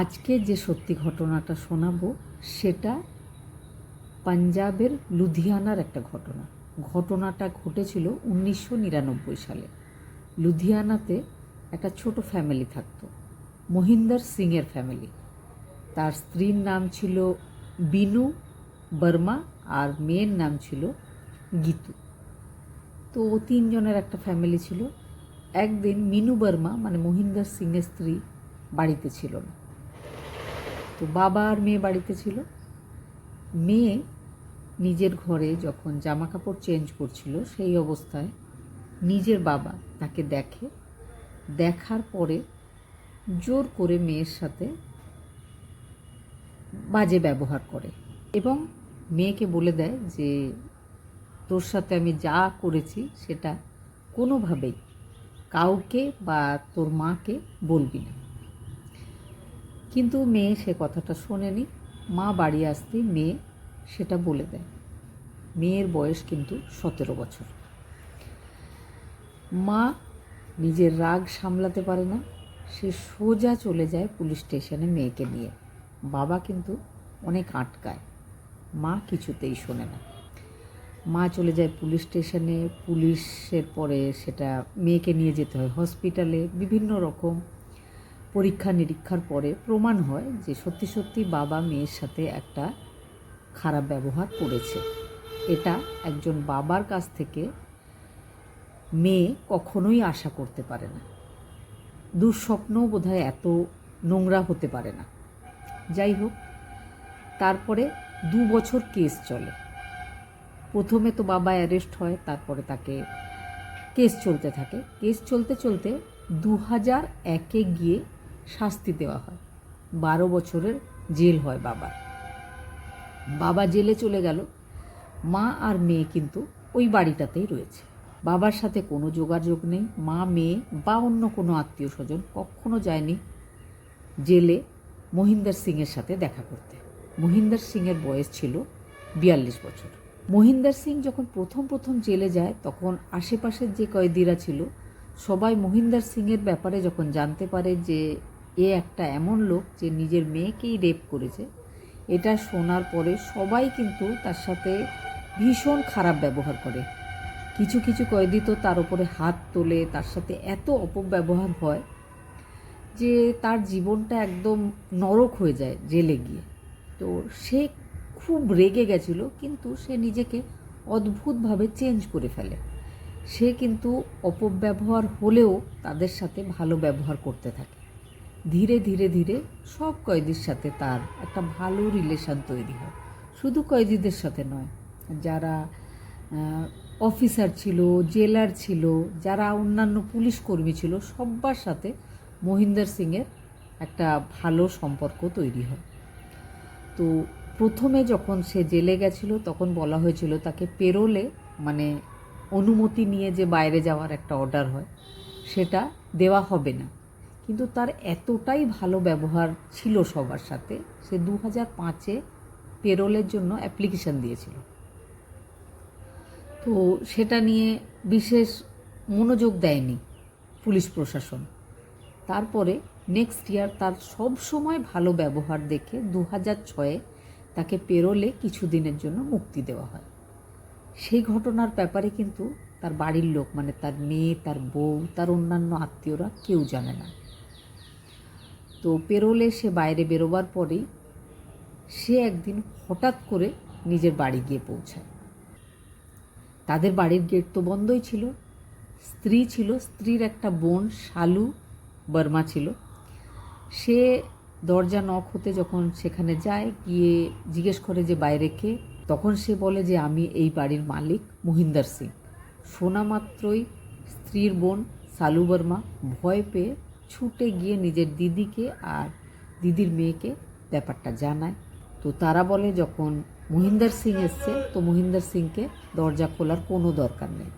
আজকে যে সত্যি ঘটনাটা শোনাবো, সেটা পাঞ্জাবের লুধিয়ানার একটা ঘটনা। ঘটনাটা ঘটেছিল উনিশশো নিরানব্বই সালে। লুধিয়ানাতে একটা ছোট ফ্যামিলি থাকতো, মহিন্দর সিংয়ের ফ্যামিলি তার স্ত্রীর নাম ছিল বিনু বর্মা আর মেয়ের নাম ছিল গীতু। তো তিনজনের একটা ফ্যামিলি ছিল। একদিন মিনু বর্মা মানে মহিন্দর সিংয়ের স্ত্রী, বাড়িতে ছিল না। বাবা আর মেয়ে বাড়িতে ছিল। মেয়ে নিজের ঘরে যখন জামা কাপড় চেঞ্জ করছিল, সেই অবস্থায় নিজের বাবা তাকে দেখে। দেখার পরে জোর করে মেয়ের সাথে বাজে ব্যবহার করে এবং মেয়েকে বলে দেয় যে, তোর সাথে আমি যা করেছি সেটা কোনোভাবেই কাউকে বা তোর মাকে বলবি না। কিন্তু মেয়ে সে কথাটা শোনেনি। মা বাড়ি আসতেই মেয়ে সেটা বলে দেয়। মেয়ের বয়স কিন্তু সতেরো বছর। মা নিজের রাগ সামলাতে পারে না। সে সোজা চলে যায় পুলিশ স্টেশনে মেয়েকে নিয়ে। বাবা কিন্তু অনেক আটকায়। মা কিছুতেই শোনে না। মা চলে যায় পুলিশ স্টেশনে। পুলিশের পরে সেটা মেয়েকে নিয়ে যেতে হয় হসপিটালে। বিভিন্ন রকম পরীক্ষা নিরীক্ষার পরে প্রমাণ হয় যে সত্যি সত্যি বাবা মেয়ের সাথে একটা খারাপ ব্যবহার করেছে। এটা একজন বাবার কাছ থেকে মেয়ে কখনোই আশা করতে পারে না। দুঃস্বপ্নও বোধহয় এত নোংরা হতে পারে না। যাই হোক, তারপরে দু বছর কেস চলে। প্রথমে তো বাবা অ্যারেস্ট হয়, তারপরে তাকে কেস চলতে থাকে। কেস চলতে চলতে দু হাজার একে গিয়ে শাস্তি দেওয়া হয়। বারো বছরের জেল হয় বাবার। বাবা জেলে চলে গেল। মা আর মেয়ে কিন্তু ওই বাড়িটাতেই রয়েছে। বাবার সাথে কোনো যোগাযোগ নেই। মা, মেয়ে বা অন্য কোনো আত্মীয় স্বজন কখনো যায়নি জেলে মহিন্দর সিংয়ের সাথে দেখা করতে। মহিন্দর সিংয়ের বয়স ছিল বিয়াল্লিশ বছর। মহিন্দর সিং যখন প্রথম প্রথম জেলে যায়, তখন আশেপাশের যে কয়েদিরা ছিল, সবাই মহিন্দর সিংয়ের ব্যাপারে যখন জানতে পারে যে এ একটা এমন লোক যে নিজের মেয়েকেই রেপ করেছে। এটা শোনার পরে সবাই কিন্তু তার সাথে ভীষণ খারাপ ব্যবহার করে। কিছু কিছু কয়েদি তো তার উপরে হাত তোলে, তার সাথে এত অপব্যবহার হয় যে তার জীবনটা একদম নরক হয়ে যায় জেলে গিয়ে। তো সে খুব রেগে গেছিল, কিন্তু সে নিজেকে অদ্ভুতভাবে চেঞ্জ করে ফেলে। সে কিন্তু অপব্যবহার হলেও তাদের সাথে ভালো ব্যবহার করতে থাকে। ধীরে ধীরে ধীরে সব কয়েদির সাথে তার একটা ভালো রিলেশন তৈরি হয়। শুধু কয়েদিদের সাথে নয়, যারা অফিসার ছিল জেলার ছিল, যারা অন্যান্য পুলিশ কর্মী ছিল, সব্বার সাথে মহিন্দর সিংয়ের একটা ভালো সম্পর্ক তৈরি হয়। তো প্রথমে যখন সে জেলে গেছিল, তখন বলা হয়েছিল তাকে পেরোলে মানে অনুমতি নিয়ে যে বাইরে যাওয়ার একটা অর্ডার হয়, সেটা দেওয়া হবে না। কিন্তু তার এতটাই ভালো ব্যবহার ছিল সবার সাথে, সে দু হাজার পাঁচে পেরোলের জন্য অ্যাপ্লিকেশান দিয়েছিল। তো সেটা নিয়ে বিশেষ মনোযোগ দেয়নি পুলিশ প্রশাসন। তারপরে নেক্সট ইয়ার তার সব সময় ভালো ব্যবহার দেখে দু হাজার ছয়ে তাকে পেরোলে কিছু দিনের জন্য মুক্তি দেওয়া হয়। সেই ঘটনার ব্যাপারে কিন্তু তার বাড়ির লোক মানে তার মেয়ে, তার বউ, তার অন্যান্য আত্মীয়রা কেউ জানে না। তো পেরোলে সে বাইরে বেরোবার পরেই সে একদিন হঠাৎ করে নিজের বাড়ি গিয়ে পৌঁছায়। তাদের বাড়ির গেট তো বন্ধই ছিল। স্ত্রী ছিল, স্ত্রীর একটা বোন শালু বর্মা ছিল। সে দরজা নখ হতে যখন সেখানে যায়, গিয়ে জিজ্ঞেস করে যে বাইরে কে? তখন সে বলে যে আমি এই বাড়ির মালিক মহিন্দর সিং। শোনা মাত্রই স্ত্রীর বোন সালু বর্মা ভয় পেয়ে ছুটে গিয়ে নিজের দিদিকে আর দিদির মেয়েকে ব্যাপারটা জানায়। তো তারা বলে, যখন মহিন্দর সিং এসছে, তো মহিন্দর সিংকে দরজা খোলার কোনো দরকার নেই।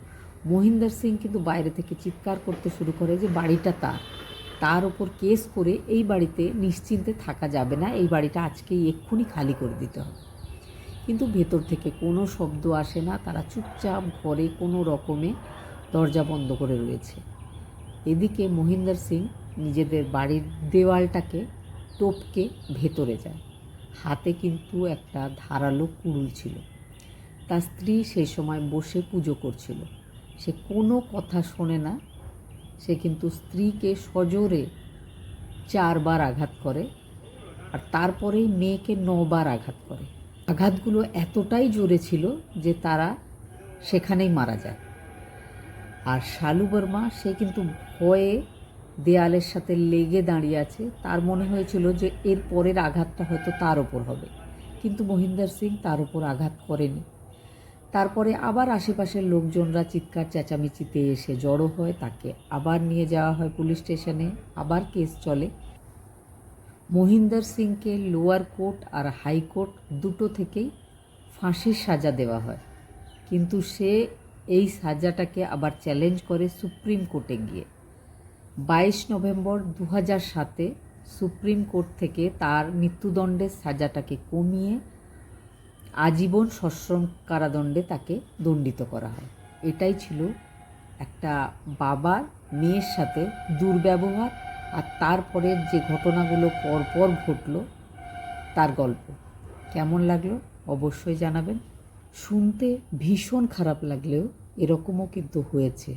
মহিন্দর সিং কিন্তু বাইরে থেকে চিৎকার করতে শুরু করে যে, বাড়িটা তার। তার ওপর কেস করে এই বাড়িতে নিশ্চিন্তে থাকা যাবে না। এই বাড়িটা আজকেই এক্ষুনি খালি করে দিতে হবে। কিন্তু ভেতর থেকে কোনো শব্দ আসে না। তারা চুপচাপ ঘরে কোনো রকমে দরজা বন্ধ করে রয়েছে। এদিকে মহিন্দর সিং নিজেদের বাড়ির দেওয়ালটাকে টপকে ভেতরে যায়। হাতে কিন্তু একটা ধারালো কুড়ুল ছিল। তার স্ত্রী সেই সময় বসে পুজো করছিল। সে কোনো কথা শোনে না। সে কিন্তু স্ত্রীকে সজোরে চারবার আঘাত করে আর তারপরেই মেয়েকে নবার আঘাত করে। আঘাতগুলো এতটাই জোরে ছিল যে তারা সেখানেই মারা যায়। আর শালু বর্মা, সে কিন্তু ভয়ে দেয়ালের সাথে লেগে দাঁড়িয়ে আছে। তার মনে হয়েছিল যে এর পরের আঘাতটা হয়তো তার ওপর হবে। কিন্তু মহিন্দর সিং তার উপর আঘাত করেনি। তারপরে আবার আশেপাশের লোকজনরা চিৎকার, চেঁচামেচিতে এসে জড়ো হয়। তাকে আবার নিয়ে যাওয়া হয় পুলিশ স্টেশনে। আবার কেস চলে। মহিন্দর সিংকে লোয়ার কোর্ট আর হাইকোর্ট দুটো থেকেই ফাঁসির সাজা দেওয়া হয়। কিন্তু সে এই সাজাটাকে আবার চ্যালেঞ্জ করে সুপ্রিম কোর্টে গিয়ে। বাইশ নভেম্বর দু হাজার সাতে সুপ্রিম কোর্ট থেকে তার মৃত্যুদণ্ডের সাজাটাকে কমিয়ে আজীবন সশ্রম কারাদণ্ডে তাকে দণ্ডিত করা হয়। এটাই ছিল একটা বাবার, মেয়ের সাথে দুর্ব্যবহার আর তারপরের যে ঘটনাগুলো পরপর ঘটলো, তার গল্প। কেমন লাগল অবশ্যই জানাবেন। শুনতে ভীষণ খারাপ লাগলেও এরকমও কিন্তু হয়েছে।